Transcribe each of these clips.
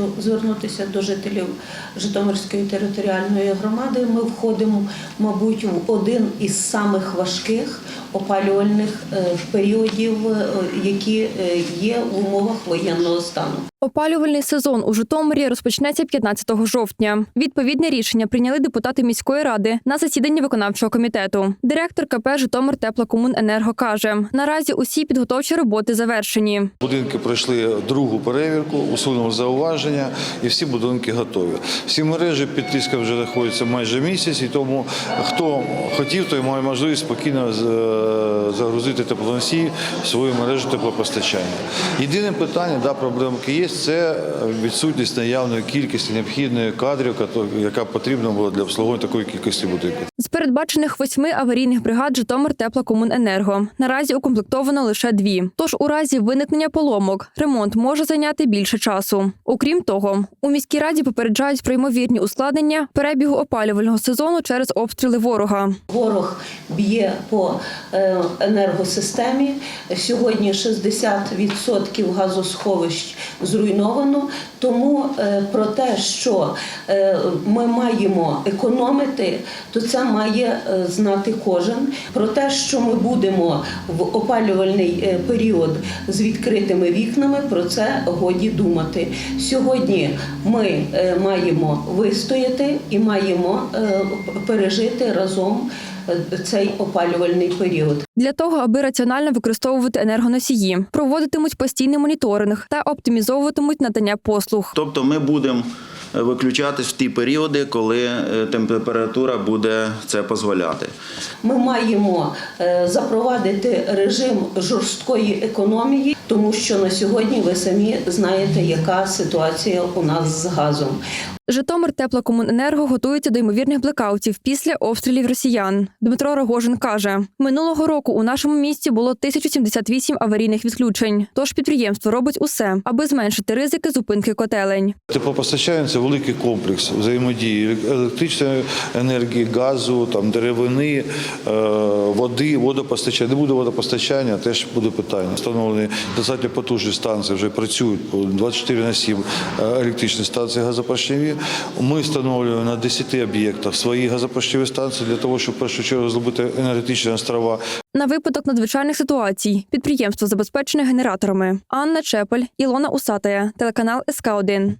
Хочу звернутися до жителів Житомирської територіальної громади. Ми входимо, мабуть, в один із самих важких опалювальних е, періодів, е, які е, є в умовах воєнного стану. Опалювальний сезон у Житомирі розпочнеться 15 жовтня. Відповідне рішення прийняли депутати міської ради на засіданні виконавчого комітету. Директор КП Житомир Теплокомуненерго каже: наразі усі підготовчі роботи завершені. Будинки пройшли другу перевірку, усунули зауваження, і всі будинки готові. Всі мережі під тиском вже знаходяться майже місяць, і тому хто хотів, той має можливість спокійно е, загрузити теплоносії в свою мережу теплопостачання. Єдине питання, да, проблемки є, це відсутність наявної кількості необхідної кадрів, яка потрібна була для обслуговування такої кількості будинків. З передбачених восьми аварійних бригад Житомир Теплокомуненерго наразі укомплектовано лише дві. Тож у разі виникнення поломок ремонт може зайняти більше часу. Окрім того, у міській раді попереджають про ймовірні ускладнення перебігу опалювального сезону через обстріли ворога. Ворог б'є по е, енергосистемі. Сьогодні 60% газосховищ зруйновано. Тому е, про те, що е, ми маємо економити, то це має знати кожен. Про те, що ми будемо в опалювальний період з відкритими вікнами, про це годі думати. Сьогодні ми е, маємо вистояти і маємо е, пережити разом е, цей опалювальний період. Для того, аби раціонально використовувати енергоносії, проводитимуть постійний моніторинг та оптимізовуватимуть надання послуг. Тобто ми будемо виключатись в ті періоди, коли температура буде це дозволяти. Ми маємо запровадити режим жорсткої економії, тому що на сьогодні ви самі знаєте, яка ситуація у нас з газом. Житомир Теплокомуненерго готується до ймовірних блекаутів після обстрілів росіян. Дмитро Рогожин каже: минулого року у нашому місті було 1078 аварійних відключень. Тож підприємство робить усе, аби зменшити ризики зупинки котелень. Теплопостачання це великий комплекс взаємодії електричної енергії, газу, там деревини, е, води, водопостачання. Не буде водопостачання, теж буде питання. Встановлені достатньо потужні станції, вже працюють по 24 на 7 е, електричні станції газопоршневі. Ми встановлюємо на 10 об'єктах свої газопоршневі станції для того, щоб в першу чергу зробити енергетичні острова На випадок надзвичайних ситуацій підприємство забезпечене генераторами. Анна Чепель, Ілона Усатая, телеканал СК 1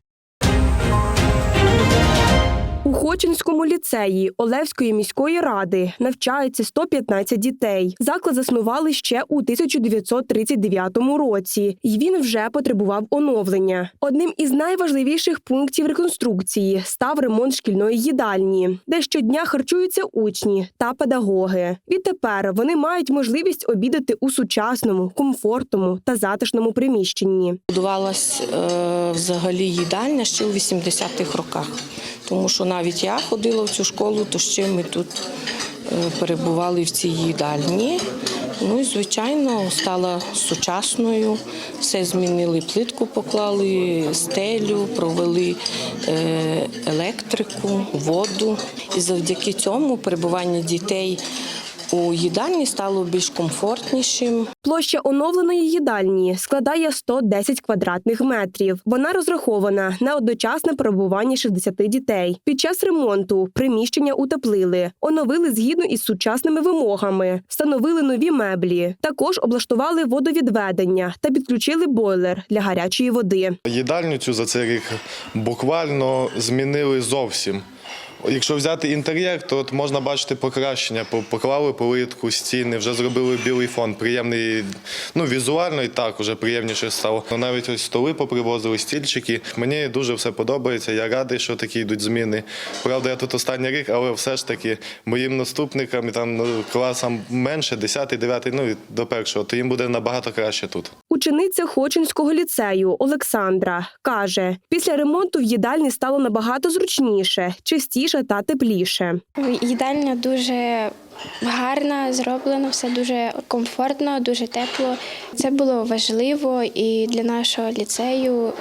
Хочинському ліцеї Олевської міської ради навчається 115 дітей. Заклад заснували ще у 1939 році, і він вже потребував оновлення. Одним із найважливіших пунктів реконструкції став ремонт шкільної їдальні, де щодня харчуються учні та педагоги. Відтепер вони мають можливість обідати у сучасному, комфортному та затишному приміщенні. Будувалась е, взагалі їдальня ще у 80-х роках. Тому що навіть я ходила в цю школу, то ще ми тут е, перебували в цій їдальні. Ну і звичайно стала сучасною. Все змінили, плитку поклали, стелю, провели е, електрику, воду. І завдяки цьому перебування дітей у їдальні стало більш комфортнішим. Площа оновленої їдальні складає 110 квадратних метрів. Вона розрахована на одночасне перебування 60 дітей. Під час ремонту приміщення утеплили, оновили згідно із сучасними вимогами, встановили нові меблі. Також облаштували водовідведення та підключили бойлер для гарячої води. Їдальню цю за цей рік буквально змінили зовсім. Якщо взяти інтер'єр, то от можна бачити покращення. Поклали плитку, стіни, вже зробили білий фон. Приємний, ну візуально і так вже приємніше стало. Ну, Навіть ось столи попривозили, стільчики. Мені дуже все подобається. Я радий, що такі йдуть зміни. Правда, я тут останній рік, але все ж таки моїм наступникам і там ну, класам менше, 10, 9, ну до першого, то їм буде набагато краще тут. Учениця Хочинського ліцею Олександра каже: після ремонту в їдальні стало набагато зручніше, чистіше та тепліше. Їдальня дуже гарна, зроблена, все дуже комфортно, дуже тепло. Це було важливо і для нашого ліцею, е,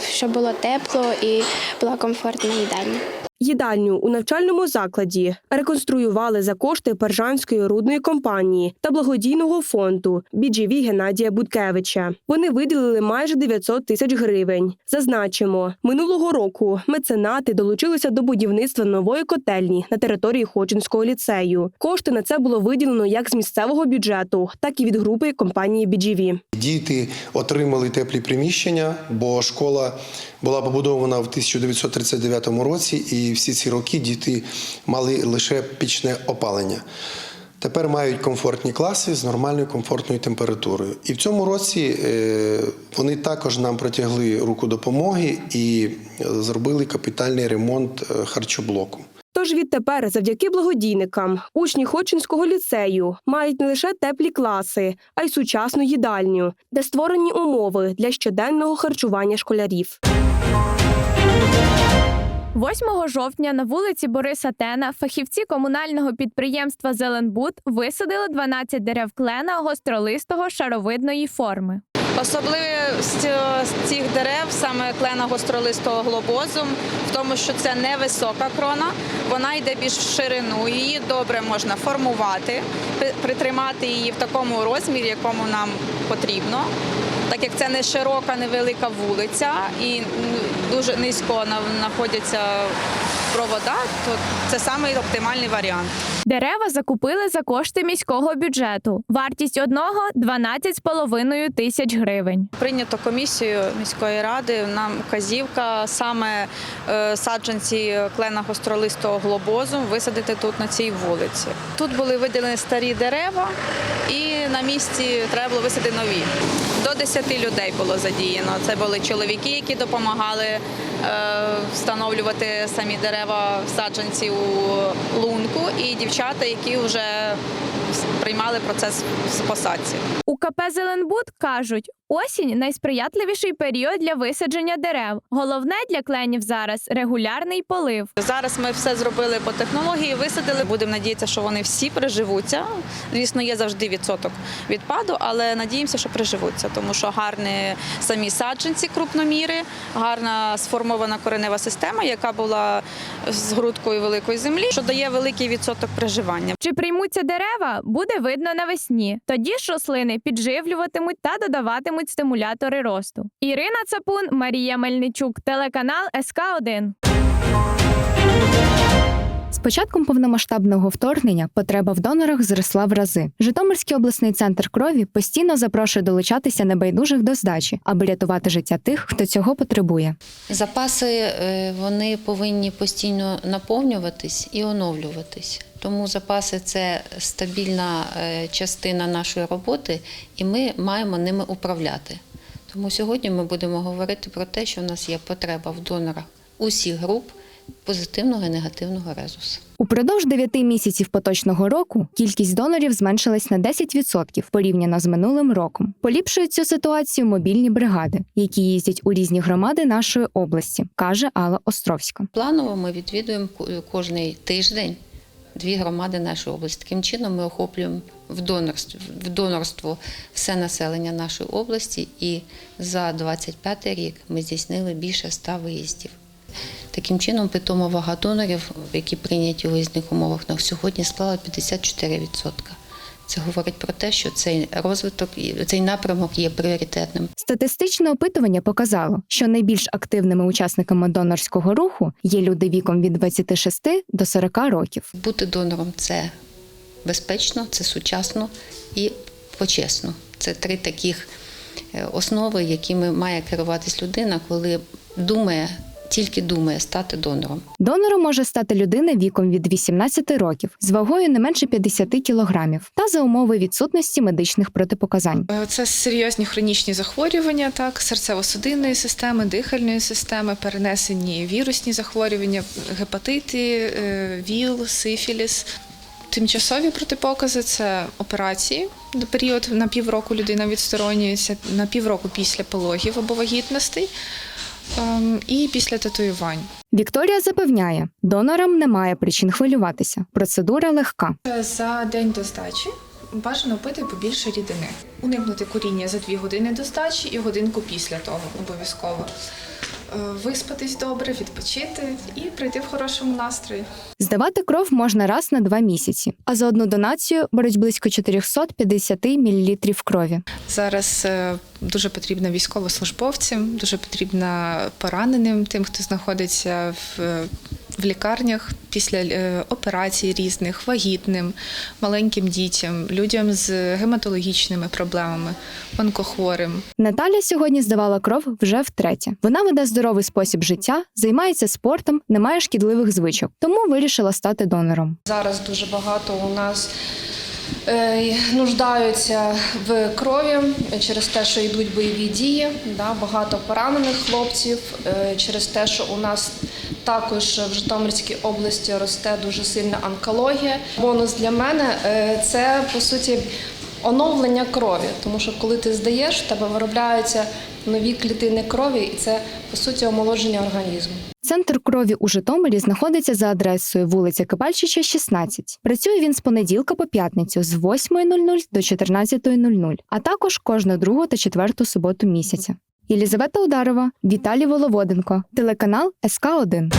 щоб було тепло і була комфортна їдальня. Їдальню у навчальному закладі реконструювали за кошти Пержанської рудної компанії та благодійного фонду BGV Геннадія Будкевича. Вони виділили майже 900 тисяч гривень. Зазначимо, минулого року меценати долучилися до будівництва нової котельні на території Хочинського ліцею. Кошти на це було виділено як з місцевого бюджету, так і від групи компанії BGV. Діти отримали теплі приміщення, бо школа була побудована в 1939 році, і всі ці роки діти мали лише пічне опалення. Тепер мають комфортні класи з нормальною комфортною температурою. І в цьому році е, вони також нам протягли руку допомоги і зробили капітальний ремонт е, харчоблоку. Тож відтепер, завдяки благодійникам, учні Хочинського ліцею мають не лише теплі класи, а й сучасну їдальню, де створені умови для щоденного харчування школярів. 8 жовтня на вулиці Бориса Тена фахівці комунального підприємства Зеленбуд висадили 12 дерев клена гостролистого шаровидної форми. Особливість е, цих дерев, саме клена гостролистого глобозу, в тому, що це невисока крона, вона йде більш в ширину, її добре можна формувати, притримати її в такому розмірі, якому нам потрібно. Так як це не широка, невелика вулиця і дуже низько на- знаходяться провода, то це самий оптимальний варіант. Дерева закупили за кошти міського бюджету. Вартість одного 12,5 тисяч гривень. Прийнято комісією міської ради. Нам вказівка саме е, саджанці клена гостролистого глобозу висадити тут на цій вулиці. Тут були виділені старі дерева, і на місці треба було висадити нові. До 10 людей було задіяно. Це були чоловіки, які допомагали встановлювати самі дерева саджанці у лунку, і дівчата, які вже приймали процес в посадці. У КП Зеленбуд кажуть, осінь найсприятливіший період для висадження дерев. Головне для кленів зараз регулярний полив. Зараз ми все зробили по технології, висадили. Будемо надіятися, що вони всі приживуться. Звісно, є завжди відсоток відпаду, але надіємося, що приживуться, тому що гарні самі саджанці, крупноміри, гарна сформована коренева система, яка була з грудкою великої землі, що дає великий відсоток приживання. Чи приймуться дерева, буде видно навесні. Тоді ж рослини підживлюватимуть та додаватимуть стимулятори росту. Ірина Цапун, Марія Мельничук, телеканал СК 1 З початком повномасштабного вторгнення потреба в донорах зросла в рази. Житомирський обласний центр крові постійно запрошує долучатися небайдужих до здачі, аби рятувати життя тих, хто цього потребує. Запаси е, вони повинні постійно наповнюватись і оновлюватись. Тому запаси це стабільна е, частина нашої роботи, і ми маємо ними управляти. Тому сьогодні ми будемо говорити про те, що в нас є потреба в донорах усіх груп позитивного і негативного резусу. Упродовж 9 місяців поточного року кількість донорів зменшилась на 10% порівняно з минулим роком. Поліпшують цю ситуацію мобільні бригади, які їздять у різні громади нашої області, каже Алла Островська. Планово ми відвідуємо ко- кожний тиждень дві громади нашої області. Таким чином ми охоплюємо в донорство, в донорство все населення нашої області, і за 25 рік ми здійснили більше 100 виїздів. Таким чином, питома вага донорів, які прийняті у виїзних умовах на сьогодні, склала 54%. Це говорить про те, що цей розвиток, і цей напрямок є пріоритетним. Статистичне опитування показало, що найбільш активними учасниками донорського руху є люди віком від 26 до 40 років. Бути донором це безпечно, це сучасно і почесно. Це три таких е, основи, якими має керуватись людина, коли думає, тільки думає стати донором. Донором може стати людина віком від 18 років з вагою не менше 50 кілограмів та за умови відсутності медичних протипоказань. Е, Це серйозні хронічні захворювання, так, серцево-судинної системи, дихальної системи, перенесені вірусні захворювання, гепатити, е, ВІЛ, сифіліс. Тимчасові протипокази це операції. На період на півроку людина відсторонюється, на півроку після пологів або вагітностей і після татуювань. Вікторія запевняє, донорам немає причин хвилюватися. Процедура легка. За день до здачі бажано пити побільше рідини. Уникнути куріння за дві години до здачі і годинку після того обов'язково. Виспатись добре, відпочити і прийти в хорошому настрої. Здавати кров можна раз на два місяці, а за одну донацію беруть близько 450 мл крові. Зараз е, дуже потрібна військовослужбовцям, дуже потрібна пораненим, тим, хто знаходиться в, в лікарнях після е, операцій різних, вагітним, маленьким дітям, людям з гематологічними проблемами, онкохворим. Наталя сьогодні здавала кров вже втретє. Вона веде здоровий спосіб життя, займається спортом, не має шкідливих звичок, тому вирішила стати донором. Зараз дуже багато у нас нуждаються в крові через те, що йдуть бойові дії. Да, багато поранених хлопців е, через те, що у нас також в Житомирській області росте дуже сильна онкологія. Бонус для мене е, це по суті оновлення крові, тому що коли ти здаєш, в тебе виробляються нові клітини крові, і це по суті омолодження організму. Центр крові у Житомирі знаходиться за адресою вулиця Кибальчича, 16. Працює він з понеділка по п'ятницю з 8.00 до 14.00, а також кожну другу та четверту суботу місяця. Єлізавета Ударова, Віталій Воловоденко, телеканал СК 1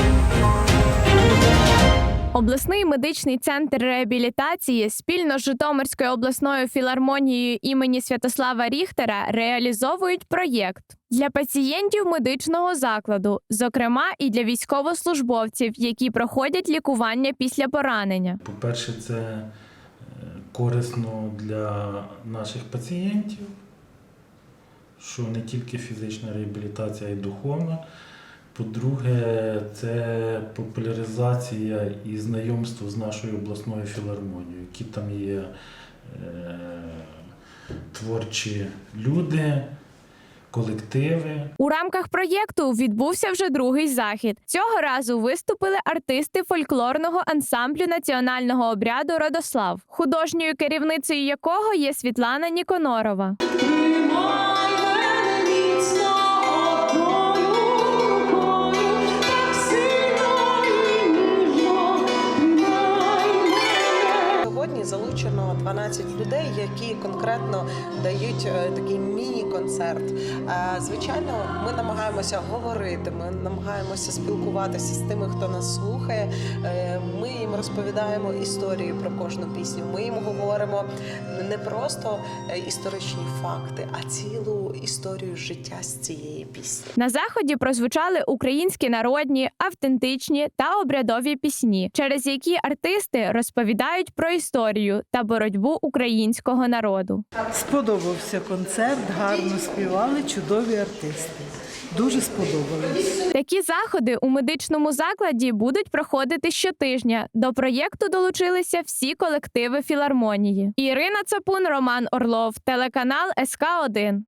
Обласний медичний центр реабілітації спільно з Житомирською обласною філармонією імені Святослава Ріхтера реалізовують проєкт для пацієнтів медичного закладу, зокрема і для військовослужбовців, які проходять лікування після поранення. По-перше, це е, корисно для наших пацієнтів, що не тільки фізична реабілітація, а й духовна. По-друге, це популяризація і знайомство з нашою обласною філармонією, які там є е, творчі люди, колективи. У рамках проєкту відбувся вже другий захід. Цього разу виступили артисти фольклорного ансамблю національного обряду Родослав, художньою керівницею якого є Світлана Ніконорова. Які конкретно дають е, такий міні-концерт. Звичайно, ми намагаємося говорити, ми намагаємося спілкуватися з тими, хто нас слухає. Е, Ми їм розповідаємо історію про кожну пісню. Ми їм говоримо не просто е, історичні факти, а цілу історію життя з цієї пісні. На заході прозвучали українські народні, автентичні та обрядові пісні, через які артисти розповідають про історію та боротьбу українського народу. Сподобався концерт, гарно співали, чудові артисти. Дуже сподобалось. Такі заходи у медичному закладі будуть проходити щотижня. До проєкту долучилися всі колективи філармонії. Ірина Цапун, Роман Орлов, телеканал СК 1